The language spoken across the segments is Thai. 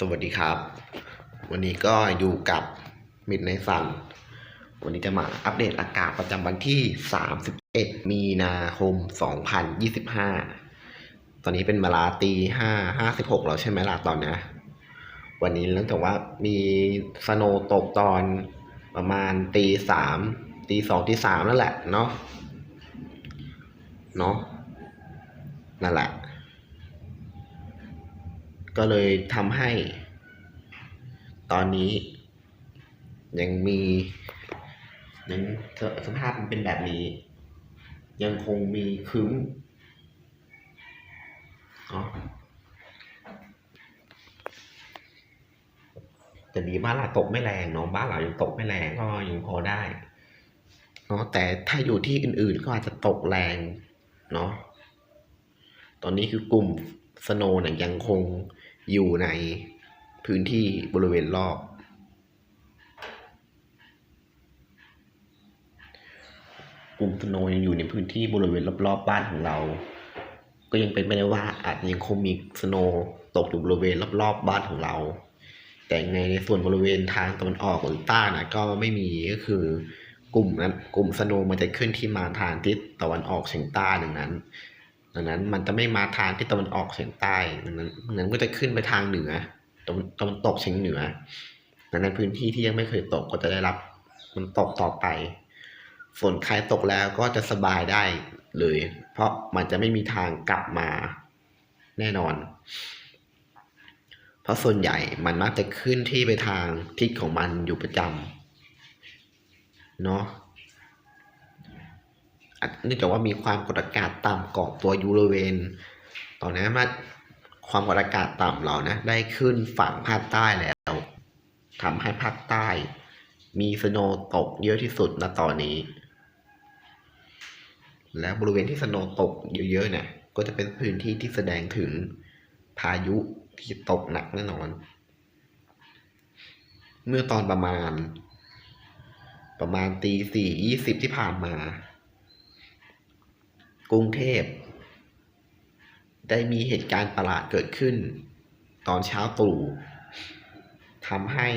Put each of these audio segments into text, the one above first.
สวัสดีครับ วันนี้ก็อยู่กับมิดในสัน วันนี้จะมาอัปเดตอากาศประจำวันที่ 31 มีนาคม 2025 ตอนนี้เป็นเวลาตีห้าห้าสิบหกแล้วใช่ไหมล่ะตอนนี้วันนี้เนื่องจากว่ามีสโนว์ตกตอนประมาณตีสามตีสองตีสามนั่นแหละเนาะเนาะนั่นแหละ ก็เลยทำให้ ตอนนี้ ยังมียังสภาพมันเป็นแบบนี้ ยังคงมีคึ้มเนาะแต่ดีบ้านเราตกไม่แรงเนาะบ้านเรายังตกไม่แรงก็ยังพอได้เนาะแต่ถ้าอยู่ที่อื่นๆก็อาจจะตกแรงเนาะตอนนี้คือกลุ่มสโนเนี่ยยังคง อยู่ในพื้นที่บริเวณรอบ กลุ่มสโนว์ยังอยู่ในพื้นที่บริเวณรอบๆบ้านของเรา ก็ยังเป็นไปได้ว่าอาจยังคงมีสโนตกอยู่บริเวณรอบๆบ้านของเรา แต่ในในส่วนบริเวณทางตะวันออกหรือใต้นะก็ไม่มีก็คือกลุ่มนั้นกลุ่มสโนมันจะขึ้นที่มาทางทิศตะวันออกเฉียงใต้ดังนั้น ดังนั้นมันจะไม่มาทางที่ตะวันออกเฉียงใต้ดังนั้นดันั้นก็จะขึ้นไปทางเหนือตะวันตะวันตกเฉียงเหนือดังนั้นพื้นที่ที่ยังไม่เคยตกก็จะได้รับมันตกต่อไปส่วนใครตกแล้วก็จะสบายได้เลย เพราะมันจะไม่มีทางกลับมาแน่นอน เพราะส่วนใหญ่มันมักจะขึ้นที่ไปทางทิศของมันอยู่ประจำเนาะ เนื่องจากว่ามีความกดอากาศต่ำเกาะตัวยู่บริเวณตอนนี้มาความกดอากาศต่ำเรานะได้ขึ้นฝั่งภาคใต้แล้วทำให้ภาคใต้ มีสโนว์ตกเยอะที่สุดณตอนนี้ และบริเวณที่สโนว์ตกเยอะๆเนี่ยก็จะเป็นพื้นที่ที่แสดงถึงพายุที่ตกหนักแน่นอน เมื่อตอนประมาณ ประมาณตีสี่ยี่สิบที่ผ่านมา กรุงเทพ ได้มีเหตุการณ์ประหลาดเกิดขึ้น ตอนเช้าตรู่ทำให้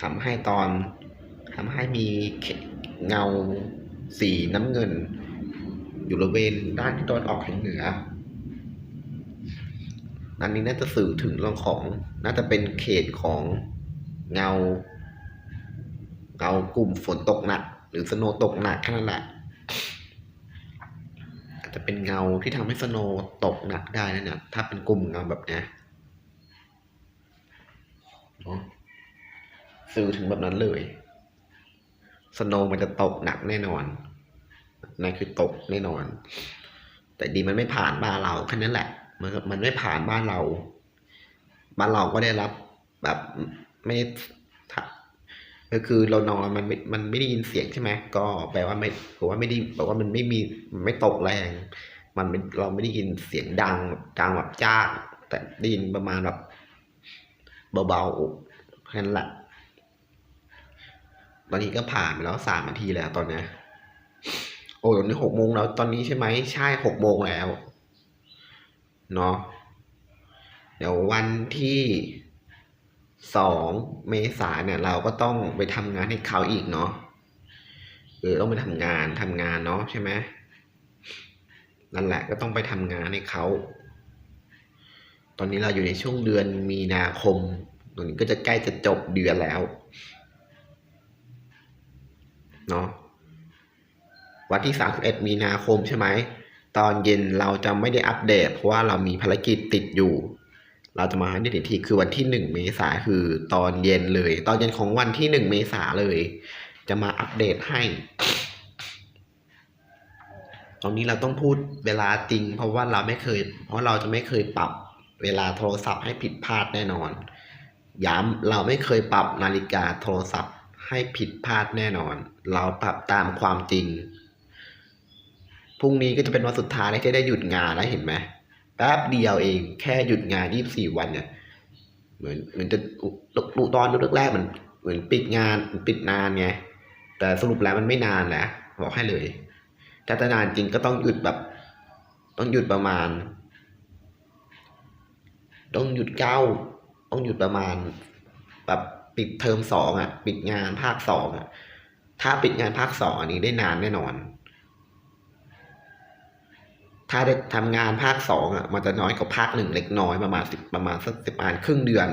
ทำให้ตอนทำให้มีเงาสีน้ำเงิน อยู่บริเวณด้านที่ตะวันออกเฉียงเหนือนั้นนี้น่าจะสื่อถึงเรื่องของน่าจะเป็นเขตของเงาเงากลุ่มฝนตกหนัก หรือสโนตกหนักแค่นั้นแหละ จะเป็นเงาที่ทำให้สโนตกหนักได้นะเนี่ยถ้าเป็นกลุ่มเงาแบบนี้เนาะสื่อถึงแบบนั้นเลยสโนมันจะตกหนักแน่นอนนั่นคือตกแน่นอน แต่ดีมันไม่ผ่านบ้านเราแค่นั้นแหละ มันมันไม่ผ่านบ้านเรา บ้านเราก็ได้รับแบบไม่ได้ถ้า ก็คือเรานอนมันมันไม่ได้ยินเสียงใช่ไหมก็แปลว่าไม่แปลว่าไม่ได้แปลว่ามันไม่มีไม่ตกแรง มันเราไม่ได้ยินเสียงดังดังแบบจ้าแต่ได้ยินประมาณแบบเบาๆแค่นั้นแหละตอนนี้ก็ผ่านไปแล้วสามนาทีแล้วตอนนี้โอ้ตอนนี้หกโมงแล้วตอนนี้ใช่ไหมใช่หกโมงแล้วเนาะเดี๋ยววันที่ สองเมษาเนี่ยเราก็ต้องไปทำงานให้เขาอีกเนาะเออต้องไปทำงานทำงานเนาะใช่ไหมนั่นแหละก็ต้องไปทำงานให้เขา ตอนนี้เราอยู่ในช่วงเดือนมีนาคมตอนนี้ก็จะใกล้จะจบเดือนแล้ว เนาะวันที่ 31 มีนาคมใช่ไหม ตอนเย็นเราจะไม่ได้อัปเดต เพราะว่าเรามีภารกิจติดอยู่ เราจะมาอัปเดตอีกทีคือวันที่ 1 เมษาคือตอนเย็นเลย ตอนเย็นของวันที่ 1 เมษาเลย จะมาอัปเดตให้ ตอนนี้เราต้องพูดเวลาจริง เพราะว่าเราไม่เคย เพราะเราจะไม่เคยปรับเวลาโทรศัพท์ให้ผิดพลาดแน่นอน ย้ำเราไม่เคยปรับนาฬิกาโทรศัพท์ให้ผิดพลาดแน่นอน เราปรับตามความจริงพรุ่งนี้ก็จะเป็นวันสุดท้ายที่ได้หยุดงานแล้วเห็นไหม แป๊บเดียวเอง แค่หยุดงาน24วันเนี่ย เหมือนเหมือนจะลุตอนรุ่แรกๆมันเหมือนปิดงานปิดนานไงแต่สรุปแล้วมันไม่นานแหละบอกให้เลยถ้าจะนานจริงก็ต้องหยุดแบบ ต้องหยุดประมาณ ต้องหยุดเก้าต้องหยุดประมาณ แบบปิดเทอมสองอะ ปิดงานภาคสองอะถ้าปิดงานภาคสองอันนี้ได้นานแน่นอน ถ้าได้ทำงานภาคสองอะมันจะน้อยกว่าภาคหนึ่งเล็กน้อยประมาณสิบประมาณสักสิบประมาณครึ่งเดือน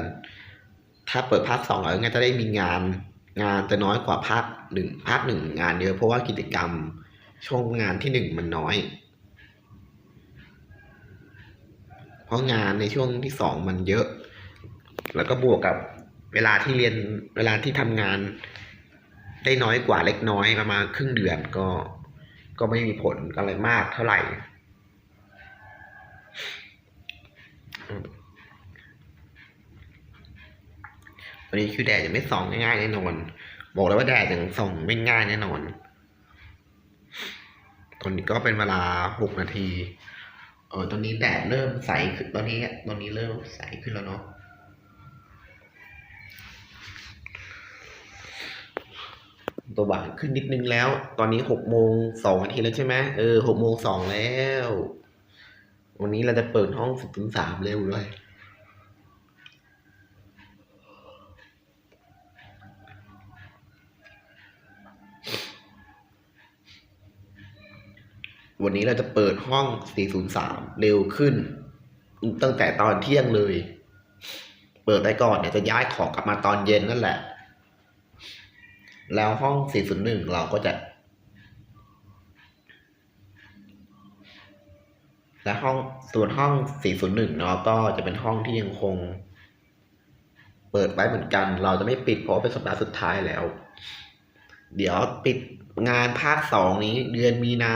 ถ้าเปิดภาคสองเอองั้นจะได้มีงานงานจะน้อยกว่าภาคหนึ่งภาคหนึ่งงานเยอะเพราะว่ากิจกรรมช่วงงานที่หนึ่งมันน้อย เพราะงานในช่วงที่สองมันเยอะ แล้วก็บวกกับเวลาที่เรียนเวลาที่ทำงาน ได้น้อยกว่าเล็กน้อยประมาณครึ่งเดือนก็ก็ไม่มีผลอะไรมากเท่าไหร่ วันนี้คือแดดยังไม่ส่องง่ายๆแน่นอน บอกเลยว่าแดดยังส่องไม่ง่ายแน่นอน ตอนนี้ก็เป็นเวลาหกนาที เออตอนนี้แดดเริ่มใสขึ้นตอนนี้ตอนนี้เริ่มใสขึ้นแล้วเนาะตัวหวานขึ้นนิดนึงแล้ว ตอนนี้หกโมงสองนาทีแล้วใช่ไหมเออหกโมงสองแล้ว วันนี้เราจะเปิดห้องสิบถึงสามเร็วเลย วันนี้เราจะเปิดห้อง 403 เร็วขึ้น ตั้งแต่ตอนเที่ยงเลย เปิดได้ก่อนเนี่ยจะย้ายของกลับมาตอนเย็นนั่นแหละ แล้วห้อง 401 เราก็จะ และห้องส่วนห้อง 401 เนาะก็จะเป็นห้องที่ยังคง เปิดไว้เหมือนกัน เราจะไม่ปิดเพราะเป็นสัปดาห์สุดท้ายแล้ว เดี๋ยวปิดงานภาคสองนี้เดือนมีนา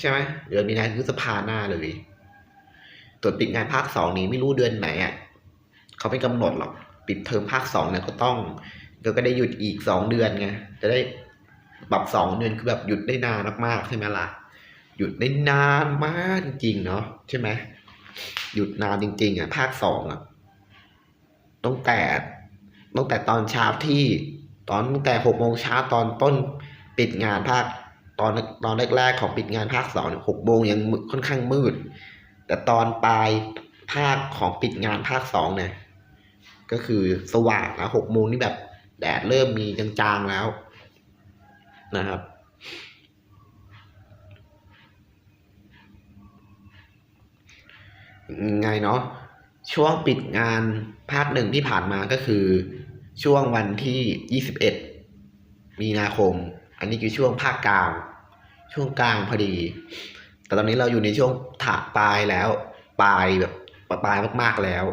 ใช่ไหมเดือนมีนาพฤษภาหน้าเลยตรวจปิดงานภาคสองนี้ไม่รู้เดือนไหนอะเขาไม่กำหนดหรอก ปิดเทอมภาคสองเนี่ยก็ต้องก็ก็ได้หยุดอีกสองเดือนไงจะได้ปรับสองเดือนคือแบบหยุดได้นานมากๆใช่ไหมล่ะ หยุดได้นานมากจริงๆเนาะใช่ไหมหยุดนานจริง ๆ อะ ภาคสองอะตั้งแต่ตั้งแต่ตอนเช้าที่ ตอนตั้งแต่หกโมงเช้าตอนต้นปิดงานภาค ตอนตอนแรกๆของปิดงานภาคสองหกโมงยังค่อนข้างมืด แต่ตอนปลายภาคของปิดงานภาคสองเนี่ยก็คือสว่างแล้วหกโมงนี่แบบแดดเริ่มมีจางๆแล้วนะครับ ไงเนาะช่วงปิดงานภาคหนึ่งที่ผ่านมาก็คือช่วงวันที่ยี่สิบเอ็ดมีนาคม อันนี้คือช่วงภาคกลาง ช่วงกลางพอดี แต่ตอนนี้เราอยู่ในช่วงถาปลายแล้ว ปลายแบบปลายมากๆแล้ว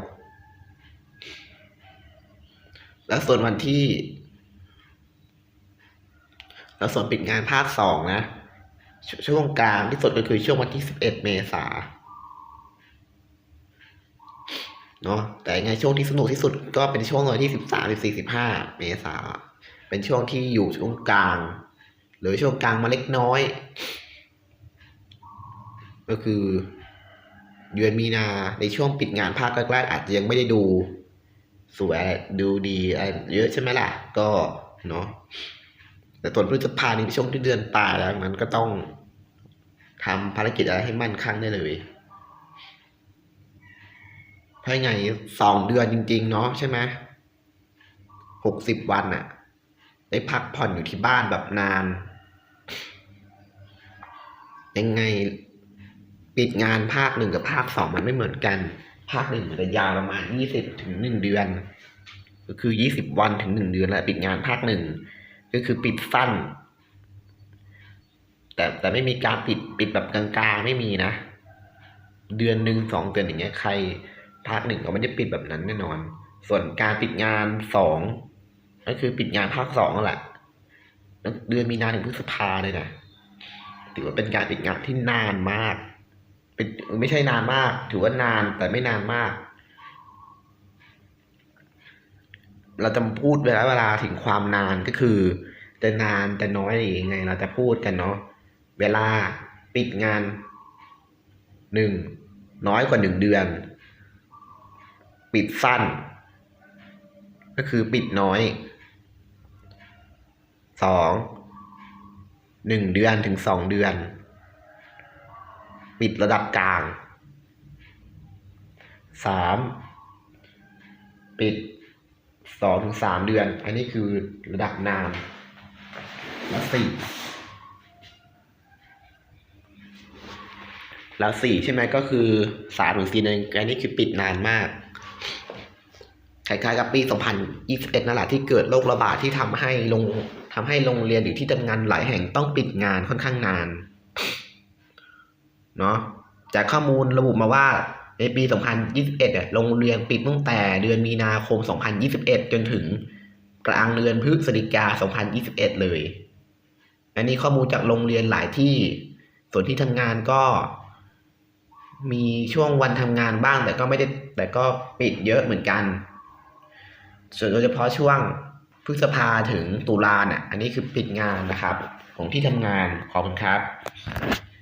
แล้วส่วนวันที่ แล้วส่วนปิดงานภาคสองนะชช่วงกลางที่สุดก็คือช่วงวันที่สิบเอ็ดเมษาเนาะแต่ไงช่วงที่สนุกที่สุดก็เป็นช่วงวันที่สิบสามสิบสี่สิบห้าเมษาเป็นช่วงที่อยู่ช่วงกลาง หรือช่วงกลางมาเล็กน้อย ก็คือเดือนมีนาในช่วงปิดงานภาคแรกๆอาจจะยังไม่ได้ดู สวยดูดีอะไรเยอะใช่ไหมล่ะ ก็เนาะแต่ตอนพฤษภานี่เป็นช่วงที่เดือนปลายแล้วนั้นก็ต้องทำภารกิจอะไรให้มั่นคงได้เลยภายในสองเดือนจริง ๆ เนาะใช่ไหมหกสิบวันอะได้พักผ่อนอยู่ที่บ้านแบบนาน ยังไง ปิดงานภาคหนึ่งกับภาคสองมันไม่เหมือนกัน ภาคหนึ่งมันจะยาวประมาณยี่สิบถึงหนึ่งเดือน ก็คือยี่สิบวันถึงหนึ่งเดือนแหละปิดงานภาคหนึ่งก็คือปิดสั้น แต่แต่ไม่มีการปิดปิดแบบกลางๆไม่มีนะ เดือนหนึ่งสองเดือนอย่างเงี้ยใคร ภาคหนึ่งก็ไม่ได้ปิดแบบนั้นแน่นอน ส่วนการปิดงานสองก็คือปิดงานภาคสองแหละเดือนมีนาถึงพฤษภาเลยนะ ถือว่าเป็นการปิดงานที่นานมาก เป็นไม่ใช่นานมาก ถือว่านานแต่ไม่นานมาก เราจะพูดเวลาเวลาถึงความนานก็คือจะนานแต่น้อยอยังไง เราจะพูดกันเนาะเวลาปิดงานหนึ่งน้อยกว่าหนึ่งเดือน ปิดสั้น ก็คือปิดน้อยสอง หนึ่งเดือนถึงสองเดือน ปิดระดับกลางสามปิดสองถึงสามเดือน อันนี้คือระดับนานแล้วสี่แล้วสี่ใช่ไหมก็คือสามถึงสี่เดือนอันนี้คือปิดนานมากคล้ายๆกับปี 2021 นั่นแหละที่เกิดโรคระบาดที่ทำให้โรง ทำให้โรงเรียนหรือที่ทำงานหลายแห่งต้องปิดงานค่อนข้างนานเนาะจากข้อมูลระบุมาว่าในปี 2021เนี่ยโรงเรียนปิดตั้งแต่เดือนมีนาคม 2021 จนถึงกลางเดือนพฤศจิกา 2021 เลย อันนี้ข้อมูลจากโรงเรียนหลายที่ ส่วนที่ทำงานก็ มีช่วงวันทำงานบ้าง แต่ก็ไม่ได้แต่ก็ปิดเยอะเหมือนกัน ส่วนโดยเฉพาะช่วง พฤษภาถึงตุลาเนี่ยอันนี้คือปิดงานนะครับ ของที่ทำงานขอบคุณครับ